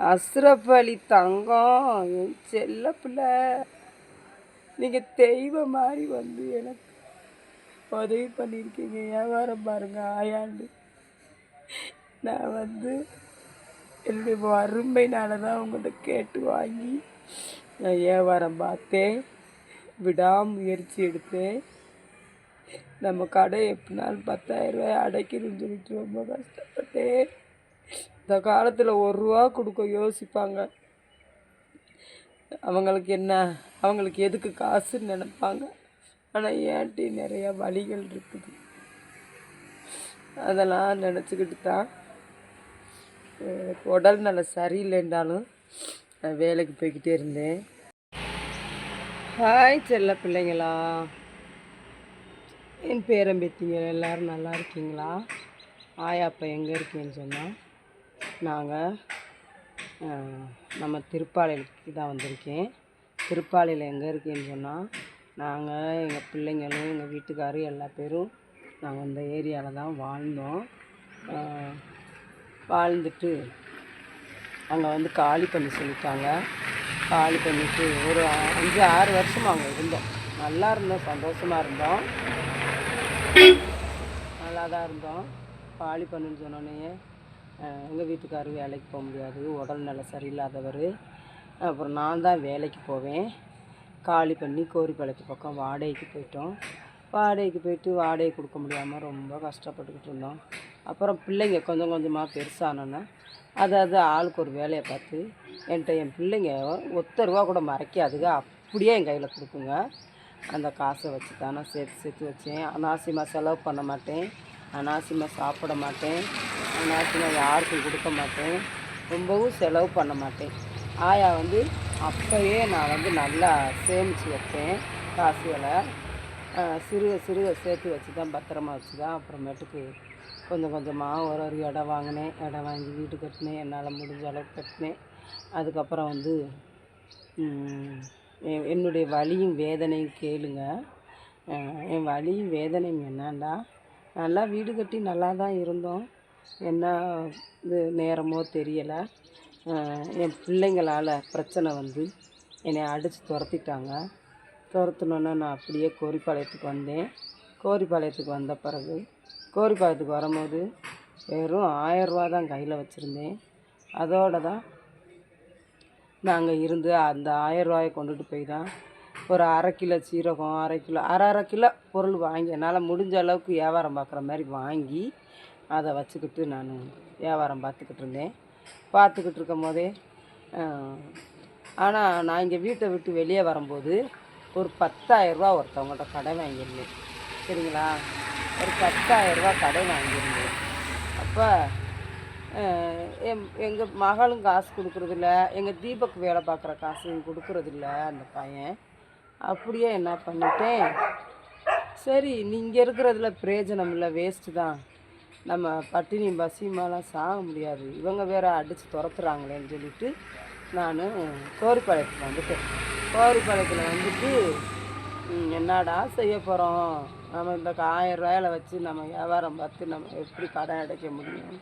அஸ்ரப் அலி தங்கம் என் செல்ல பிள்ளை. நீங்கள் தெய்வம் மாதிரி வந்து எனக்கு உதவி பண்ணியிருக்கீங்க. வியாபாரம் பாருங்க ஆயாண்டு. நான் வந்து என்னுடைய வறுமைனால தான் உங்கள்கிட்ட கேட்டு வாங்கி நான் வியாபாரம் பார்த்தேன். விடாமுயற்சி எடுத்தேன். நம்ம கடை எப்படினாலும் பத்தாயிரம் ரூபாய் அடைக்கணும்னு சொல்லிட்டு ரொம்ப கஷ்டப்பட்டேன். இந்த காலத்தில் ஒரு ரூபா கொடுக்க யோசிப்பாங்க. அவங்களுக்கு என்ன? அவங்களுக்கு எதுக்கு காசுன்னு நினைப்பாங்க. ஆனால் ஏன்ட்டி நிறைய வழிகள் இருக்குது. அதெல்லாம் நினச்சிக்கிட்டு தான் உடல் நல்ல சரியில்லைன்றாலும் நான் வேலைக்கு போய்கிட்டே இருந்தேன். ஹாய் செல்ல பிள்ளைங்களா. என் பேரம்பேத்திங்க எல்லோரும் நல்லா இருக்கீங்களா? ஆயா அப்போ எங்கே இருக்கீங்கன்னு சொன்னால் நாங்கள் நம்ம திருப்பாலைக்கு தான் வந்திருக்கேன். திருப்பாலையில் எங்கே இருக்கேன்னு சொன்னால் நாங்கள் எங்கள் பிள்ளைங்களும் எங்கள் வீட்டுக்காரரும் எல்லா பேரும் நாங்கள் இந்த ஏரியாவில் தான் வாழ்ந்தோம். வாழ்ந்துட்டு அங்கே வந்து காலி பண்ணி சொல்லிட்டாங்க. காலி பண்ணிட்டு ஒரு அஞ்சு ஆறு வருஷம் அங்கே இருந்தோம். நல்லா இருந்தோம் சந்தோஷமாக இருந்தோம். நல்லா தான் இருந்தோம். காலி பண்ணுன்னு சொன்னோன்னே எங்கள் வீட்டுக்காரர் வேலைக்கு போக முடியாது உடல் நிலை சரியில்லாதவர். அப்புறம் நான் தான் வேலைக்கு போவேன். காலி பண்ணி கோரிப்பாளையத்து பக்கம் வாடகைக்கு போயிட்டோம். வாடகைக்கு போயிட்டு வாடகை கொடுக்க முடியாமல் ரொம்ப கஷ்டப்பட்டுக்கிட்டு இருந்தோம். அப்புறம் பிள்ளைங்க கொஞ்சம் கொஞ்சமாக பெருசானோன்னே அது அது ஆளுக்கு ஒரு வேலையை பார்த்து என்கிட்ட என் பிள்ளைங்க ஒத்த ரூபா கூட மறைக்காதுங்க அப்படியே என் கையில் கொடுக்குங்க. அந்த காசை வச்சு தான் நான் சேர்த்து சேர்த்து வச்சேன். அனாவசியமாக செலவு பண்ண மாட்டேன். அனாவசியமாக சாப்பிட மாட்டேன். அனாவசியமாக யாருக்கும் கொடுக்க மாட்டேன். ரொம்பவும் செலவு பண்ண மாட்டேன். ஆயா வந்து அப்போயே நான் வந்து நல்லா சேமித்து வைப்பேன். காசுகளை சிறுக சிறுக சேர்த்து வச்சு தான் பத்திரமா வச்சு தான் அப்புறமேட்டுக்கு கொஞ்சம் கொஞ்சமாக ஒரு ஒரு இடம் வாங்கினேன். இடம் வாங்கி வீடு கட்டினேன். என்னால் முடிஞ்ச அளவுக்கு கட்டினேன். அதுக்கப்புறம் வந்து என்னுடைய வலியும் வேதனையும் கேளுங்க. என் வலியும் வேதனையும் என்னன்னா நல்லா வீடு கட்டி நல்லா தான் இருந்தோம். என்ன இது நேரமோ தெரியலை. என் பிள்ளைங்களால் பிரச்சனை வந்து என்னை அடித்து துரத்திட்டாங்க. துரத்துனோன்னே நான் அப்படியே கோரிப்பாளையத்துக்கு வந்தேன். கோரிப்பாளையத்துக்கு வந்த பிறகு கோரிப்பாளையத்துக்கு வரும்போது வெறும் ஆயரூவா தான் கையில் வச்சுருந்தேன். அதோட தான் நாங்கள் இருந்து அந்த ஆயரூவாயை கொண்டுட்டு போய் தான் ஒரு அரை கிலோ சீரகம் அரை கிலோ அரை அரை கிலோ பொருள் வாங்கி என்னால் முடிஞ்ச அளவுக்கு வியாபாரம் பார்க்குற மாதிரி வாங்கி அதை வச்சுக்கிட்டு நான் வியாபாரம் பார்த்துக்கிட்டு இருந்தேன். பார்த்துக்கிட்டு இருக்கும் போதே ஆனால் நான் இங்கே வீட்டை விட்டு வெளியே வரும்போது ஒரு பத்தாயிரரூபா ஒருத்தவங்கள்ட்ட கடை வாங்கியிருந்தேன். சரிங்களா? ஒரு பத்தாயிரரூபா கடை வாங்கியிருந்தேன். அப்போ என் எங்கள் மகளும் காசு கொடுக்குறதில்ல எங்கள் தீபக் வேலை பார்க்குற காசு கொடுக்குறதில்ல அந்த பையன். அப்படியே என்ன பண்ணிட்டேன்? சரி நீங்கள் இருக்கிறதுல பிரயோஜனம் இல்லை வேஸ்ட்டு தான். நம்ம பட்டினி பசியுமாலாம் சாக முடியாது. இவங்க வேற அடித்து துரத்துறாங்களேன்னு சொல்லிட்டு நான் கோரிப்பாளையத்தில் வந்துட்டேன். கோரிப்பாளையத்தில் வந்துட்டு என்னடா செய்ய போகிறோம் நம்ம இந்த ஆயிரம் ரூபாயில வச்சு நம்ம வியாபாரம் பார்த்து நம்ம எப்படி கடன் அடைக்க முடியும்?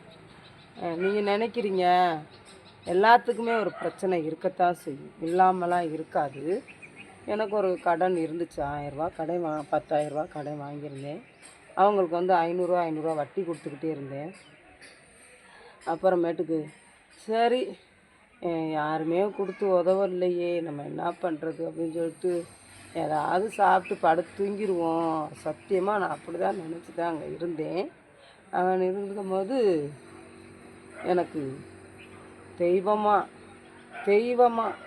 நீங்கள் நினைக்கிறீங்க? எல்லாத்துக்குமே ஒரு பிரச்சனை இருக்கத்தான் செய்யும். இல்லாமலாம் இருக்காது. எனக்கு ஒரு கடன் இருந்துச்சு ஆயிரரூபா கடன் வா பத்தாயிரரூபா கடன் வாங்கியிருந்தேன். அவங்களுக்கு வந்து ஐநூறுரூவா ஐநூறுரூவா வட்டி கொடுத்துக்கிட்டே இருந்தேன். அப்புறமேட்டுக்கு சரி யாருமே கொடுத்து உதவலையே நம்ம என்ன பண்ணுறது அப்படின்னு சொல்லிட்டு ஏதாவது சாப்பிட்டு படுத்து தூங்கிடுவோம் சத்தியமாக நான் அப்படி தான் நினச்சி தான் அங்கே இருந்தேன். அவன் இருக்கும்போது எனக்கு தெய்வமாக தெய்வமாக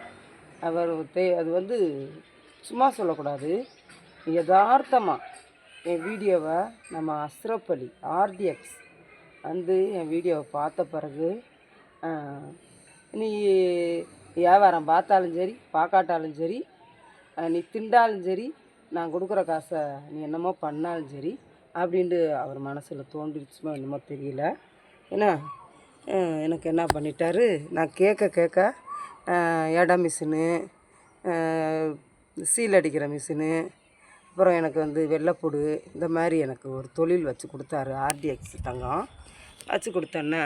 அவர் தே அது வந்து சும்மா சொல்லக்கூடாது. யதார்த்தமாக என் வீடியோவை நம்ம அஸ்ரப் அலி ஆர்டிஎக்ஸ் வந்து என் வீடியோவை பார்த்த பிறகு நீ வியாபாரம் பார்த்தாலும் சரி பார்க்காட்டாலும் சரி நீ திண்டாலும் சரி நான் கொடுக்குற காசை நீ என்னமோ பண்ணாலும் சரி அப்படின்ட்டு அவர் மனசில் தோன்றிடுச்சுமோ என்னமோ தெரியல. ஏன்னா எனக்கு என்ன பண்ணிட்டாரு? நான் கேட்க கேட்க எடை மிஷினு சீல் அடிக்கிற மிஷினு அப்புறம் எனக்கு வந்து வெள்ளைப்பூடு இந்த மாதிரி எனக்கு ஒரு தொழில் வச்சு கொடுத்தாரு ஆர்டிஎக்ஸ் தங்கம். வச்சு கொடுத்தோன்னே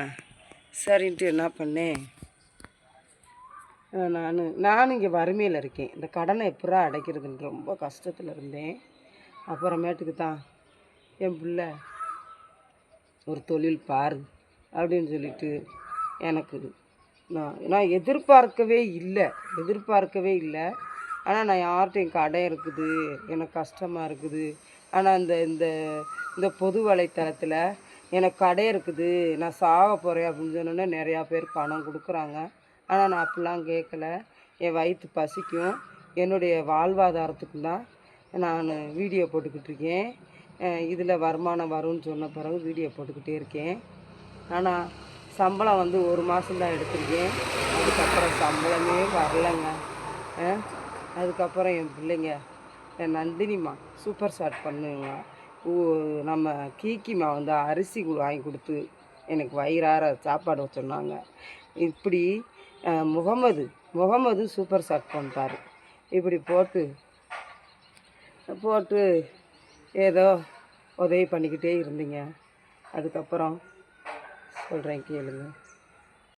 சரின்ட்டு என்ன பண்ணேன்? நான் நான் இங்கே வறுமையில் இருக்கேன். இந்த கடனை எப்படா அடைக்கிறதுன்னு ரொம்ப கஷ்டத்தில் இருந்தேன். அப்புறமேட்டுக்கு தான் என் பிள்ளை ஒரு தொழில் பாரு அப்படின்னு சொல்லிட்டு எனக்கு நான் நான் எதிர்பார்க்கவே இல்லை. எதிர்பார்க்கவே இல்லை. ஆனால் நான் யார்கிட்டையும் கடை இருக்குது. எனக்கு கஷ்டமாக இருக்குது. ஆனால் இந்த இந்த இந்த பொது வலைத்தளத்தில் எனக்கு கடை இருக்குது. நான் சாக போகிறேன் அப்படின்னு சொன்னோன்னே நிறையா பேர் பணம் கொடுக்குறாங்க. ஆனால் நான் அப்படிலாம் கேட்கல. என் வயிற்று பசிக்கும். என்னுடைய வாழ்வாதாரத்துக்கு தான் நான் வீடியோ போட்டுக்கிட்டு இருக்கேன். இதில் வருமானம் வரும்னு சொன்ன பிறகு வீடியோ போட்டுக்கிட்டே இருக்கேன். ஆனால் சம்பளம் வந்து ஒரு மாதம்தான் எடுத்திருக்கேன். அதுக்கப்புறம் சம்பளமே வரலைங்க. அதுக்கப்புறம் என் பிள்ளைங்க என் நந்தினிமா சூப்பர் ஸ்டார்ட் பண்ணுங்க. நம்ம கீக்கிமா வந்து அரிசி வாங்கி கொடுத்து எனக்கு வயிறார சாப்பாடு சொன்னாங்க. இப்படி முகமது முகமது சூப்பர் ஸ்டார்ட் பண்ணிட்டார் இப்படி போட்டு போட்டு ஏதோ உதவி பண்ணிக்கிட்டே இருந்தீங்க. அதுக்கப்புறம் சொல்கிறேன் கேளுங்கள்